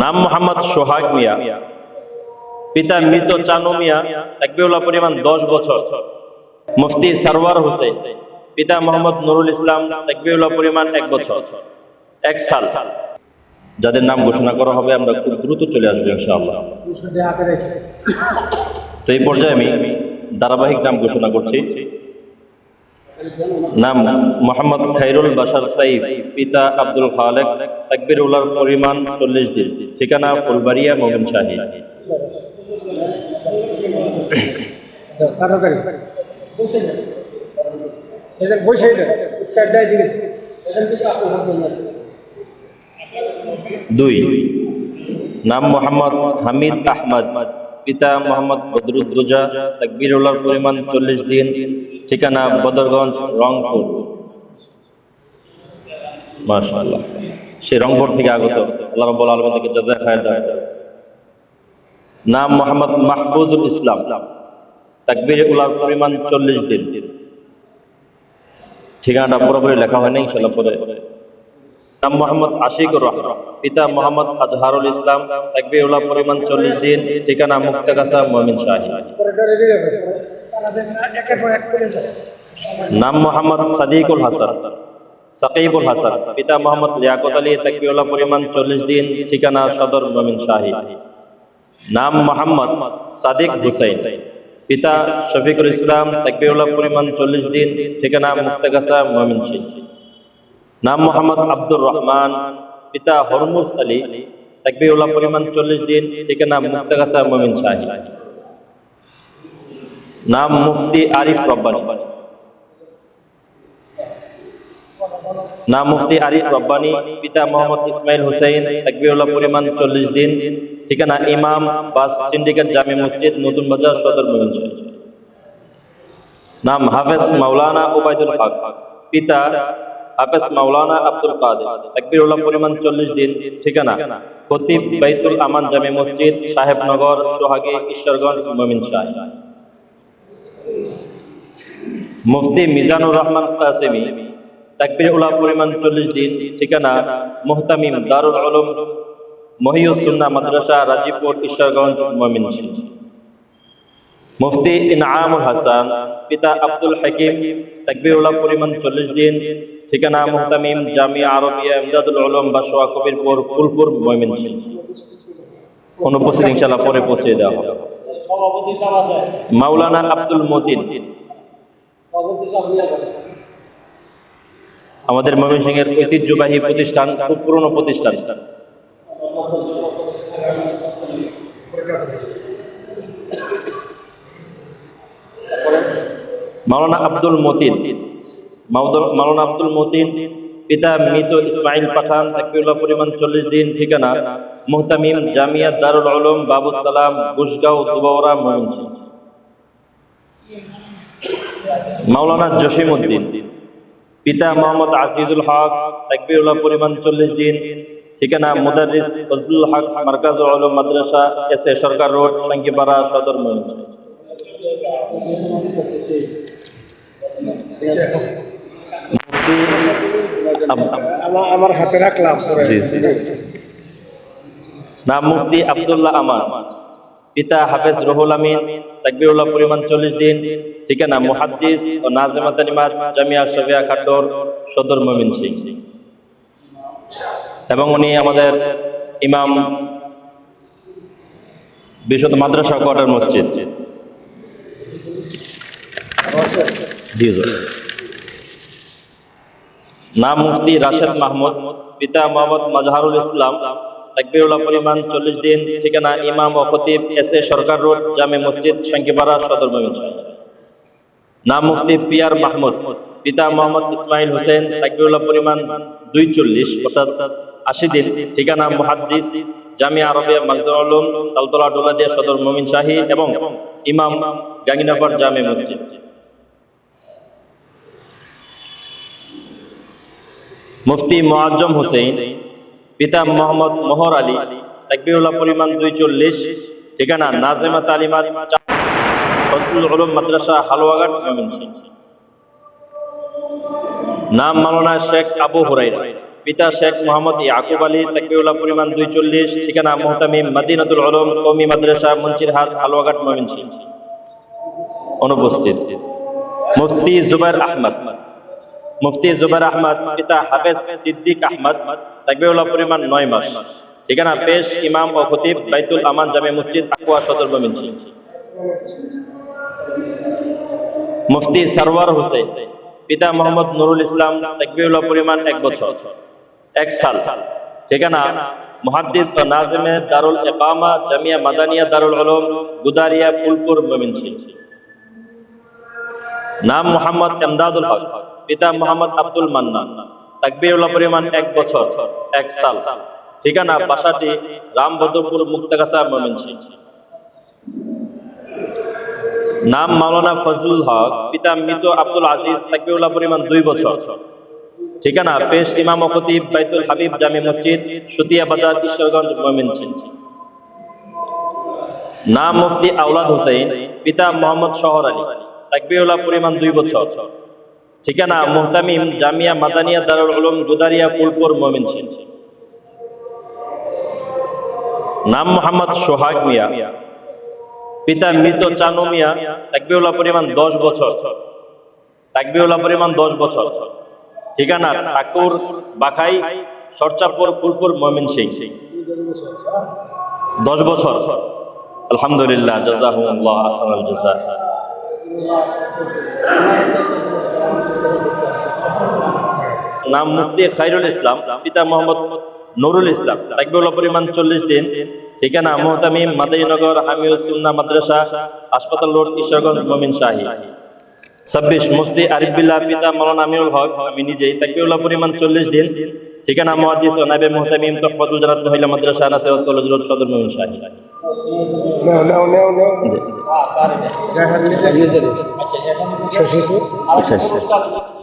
নাম মোহাম্মদ সোহাগ মিয়া। পিতা মৃত চানু মিয়া তাকবিউল্লাহ পরিমাণ দশ বছর। মুফতি সারওয়ার হোসেন, পিতা মোহাম্মদ নুরুল ইসলাম তাকবিউল্লাহ পরিমাণ এক বছর। এক সাল। যাদের নাম ঘোষণা করা হবে, আমরা খুব দ্রুত চলে আসব তো এই পর্যায়ে আমি ধারাবাহিক নাম ঘোষণা করছি। নাম মোহাম্মদ খাইরুল বাসার সাইফ, পিতা আব্দুল খালেক। তাকবির উল্লার পরিমাণ চল্লিশ দিন। ঠিকানা ফুলবাড়িয়া মোমিন শাহী। দুই। নাম মোহাম্মদ হামিদ আহমদ। পিতা মোহাম্মদ বদরুদ্দোজা। তাকবির উল্লার পরিমাণ চল্লিশ দিন। ঠিকানা বদরগঞ্জ রংপুর। মাশাআল্লাহ। সে রংপুর থেকে আগত। আল্লাহ রাব্বুল আলামিন থেকে জাযা খায়ের দান নাম মোহাম্মদ মাহফুজুল ইসলাম। তাকবির উলার পরিমাণ চল্লিশ দিন। ঠিকানাটা পুরোপুরি লেখা হয়নি ইনশাল্লাহ পরে। নাম মোহাম্মদ আশিকুর রহমান। পিতা মোহাম্মদ আজহারুল ইসলাম। তাকবির উলার পরিমাণ চল্লিশ দিন। ঠিকানা শাহী একের পর এক করে নাম মোহাম্মদ সাদিকুল হাসান। সাকিবুল হাসান, পিতা মোহাম্মদ লিয়াকত আলী, তাকবিউল্লাহ পরিমাণ চল্লিশ দিন, ঠিকানা সদর মমিন শাহী। নাম মোহাম্মদ সাদিক হুসাইন। পিতা শফিকুল ইসলাম, তাকবিউল্লাহ পরিমাণ চল্লিশ দিন, ঠিকানা মুক্তাগাছা মমিন সিং নাম মোহাম্মদ আব্দুর রহমান, পিতা হরমুজ আলী, তাকবিউল্লাহ পরিমাণ চল্লিশ দিন, ঠিকানা মুক্তাগাছা মমিন শাহী। নাম মুফতি আরিফ রব্বানি। নাম মুফতি আরিফ রব্বানি, পিতা মোহাম্মদ ইসমাইল হুসাইন তাকবিউল্লাহ পরিমাণ চল্লিশ দিন। ঠিকানা ইমাম বাস সিন্ডিকেট জামি মসজিদ, নতুন বাজার সদর ময়মনসিংহ নাম হাফেজ মাওলানা ওবায়দুল হক, পিতা হাফেজ মাওলানা আব্দুল কাদের, তাকবিরুল্লাহ পরিমাণ চল্লিশ দিন। ঠিকানা খতিব বাইতুল আমান জামি মসজিদ, সাহেবনগর, সোহাগী, ঈশ্বরগঞ্জ, মমিন শাহ। মুফতি মিজানুর রহমান কাসেমি তাকবির উল্লাহ পরিমাণ চল্লিশ দিন, ঠিকানা মোহতামিম দারুল আলম মহিউসুন্না মাদ্রাসা, রাজীবপুর, ঈশ্বরগঞ্জ মমিন মুফতি ইনআমুল হাসান, পিতা আব্দুল হাকিম, তাকবির উল্লাহ পরিমাণ চল্লিশ দিন, ঠিকানা মোহতামিম জামিয়া আরবিয়া ইমদাদুল আলম বাসোয়া, কবিরপুর, ফুলপুর মমিন অনুপস্থিত ইনশাল্লাহ পরে পৌঁছে দেওয়া মাওলানা আব্দুল মতিন। আমাদের ময়মনসিংহের ঐতিহ্যবাহী প্রতিষ্ঠান খুব পুরনো প্রতিষ্ঠান। মাওলানা আব্দুল মতিন। মাওলানা আব্দুল মতিন, পিতা মৃত ইসমাইল পাঠান তাকবিউল্লাহ পরিমাণ চল্লিশ দিন, ঠিকানা মুহতামিম জামিয়া দারুল আলম বাবু সালাম গুসগাঁও দুবাওরা ময়মনসিংহ। মাওলানা জসিম উদ্দিন পিতা মোহাম্মদ আসিজুল হক তাকবিউল্লাহ পরিমাণ চল্লিশ দিন। ঠিকানা মুদারিস ফজলুল হক মার্কাজ আলম মাদ্রাসা S A Sarkar road Sankipara সদর আব- আমার আমার হাতে রাখলাম। নাম মুফতি আব্দুল্লাহ আমান। পিতা হাফেজ রহুল আমিন। তাকবিরুল্লাহ পরিমাণ চল্লিশ দিন। ঠিকানা মুহাদ্দিস ও নাজেমা তালিমাত জামিয়া শফিয়া খাট্টর সদর মমিন সিং এবং উনি আমাদের ইমাম বিশদ মাদ্রাসা কোয়ার্টার মসজিদ। জি। নাম মুফতি রাশেদ মাহমুদ, পিতা মোহাম্মদ মাজহারুল ইসলাম। তাকবিরুল্লাহ পরিমাণ চল্লিশ দিন, ঠিকানা ইমাম ও খতিব এস এ সরকার রোড, জামে মসজিদ শাঙ্কিপাড়া সদর ময়মনসিংহ নাম মুফতি পিয়ার মাহমুদ, পিতা মোহাম্মদ ইসমাইল হোসেন তাকবিরুল্লাহ পরিমাণ দুই চল্লিশ, অর্থাৎ আশি দিন, ঠিকানা মুহাদ্দিস জামিয়া আরবিয়া মাকজুল আলম, তালতলা ডোলাদিয়া সদর মমিন শাহী এবং ইমাম গাঙ্গিনগর জামে মসজিদ। মুফতি মোয়াজ্জম হোসেন পিতা মোহাম্মদ মোহর আলী, তাকবিরুল্লাহ পরিমাণ দুই চল্লিশ ঠিকানা নাজেমা তালিমাত ফজলুল মাদ্রাসা, হালুয়াঘাট নাম মাওলানা শেখ আবু হুরাইরা পিতা শেখ মোহাম্মদ ইয়াকুব আলী তাকবিউল্লাহ পরিমাণ দুই চল্লিশ ঠিকানা মোহতামিম মাদিনাতুল আলম কৌমি মাদ্রাসা, মুন্সিরহাট, হালুয়াঘাট, ময়মনসিংহ। অনুপস্থিত। মুফতি জুবাইর আহমদ। মুফতি জুবাইর আহমদ, পিতা হাফেজ সিদ্দিক আহমদ তাকবিউল্লাহ পরিমাণ নয় মাস। ঠিকানা পেশ ইমাম ও খতিব বাইতুল আমান জামে মসজিদ আকুয়া সদর ময়মনসিংহ মুফতি সারওয়ার হোসেন পিতা মোহাম্মদ নুরুল ইসলাম তাকবিউল্লাহ পরিমাণ এক বছর। এক সাল। ঠিকানা মুহাদ্দিস ও নাজিমে দারুল ইকামা জামিয়া মাদানিয়া দারুল উলুম, গুদারিয়া, ফুলপুর ময়মনসিংহ নাম মোহাম্মদ এমদাদুল হক। পিতা মোহাম্মদ আব্দুল মান্নান। তাকবিউল্লাহ পরিমাণ এক বছর, এক সাল। ঠিকানা বাসাটি রামভদ্রপুর মুক্তাগাছা ময়মনসিংহ। নাম মাওলানা ফজলুল হক, পিতা মৃত আব্দুল আজিজ তাকবিউল্লাহ পরিমাণ দুই বছর। ঠিকানা পেশ ইমাম খতিব বাইতুল হাবিব জামে মসজিদ, সুতিয়া বাজার, ঈশ্বরগঞ্জ, ময়মনসিংহ। নাম মুফতি আউলাদ হোসেন পিতা মোহাম্মদ শহর আলী। তাকবিউল্লাহ পরিমাণ দুই বছর। ঠিকানা মুহতামিম জামিয়া মাদানিয়া দারুল উলুম গুদারিয়া, ফুলপুর, ময়মনসিংহ। নাম মোহাম্মদ সোহাগ মিয়া। পিতা মৃত চানু মিয়া। তাকবিউল্লাহ পরিমাণ দশ বছর। তাকবিউল্লাহ পরিমাণ দশ বছর। ঠিকানা ঠাকুর বাখাই সরচাপুর ফুলপুর, ময়মনসিংহ। দশ বছর। আলহামদুলিল্লাহ জাজাহুল্লাহ আসানাল জাজা নাম মুফতি খাইরুল ইসলাম পিতা মোহাম্মদ নুরুল ইসলাম। তাকবিউল্লাহ পরিমাণ চল্লিশ দিন। ঠিকানা মোহতামিম মাদারীনগর হামিউল সুন্না মাদ্রাসা হাসপাতাল রোড ঈশ্বরগঞ্জ মমিন শাহী। ছাব্বিশ মুফতি আরিফ বিল্লাহ পিতা মৌলানা আমিরুল হক। আমি নিজেই তাকিউল্লাহ পরিমাণ চল্লিশ দিন। ঠিকানা মহাদিস ও নাইবে মোহতামিম তফাতুল জানাত মহিলা মাদ্রাসা আনাসে কলেজ রোড সদর মমিন শাহী। নাও নাও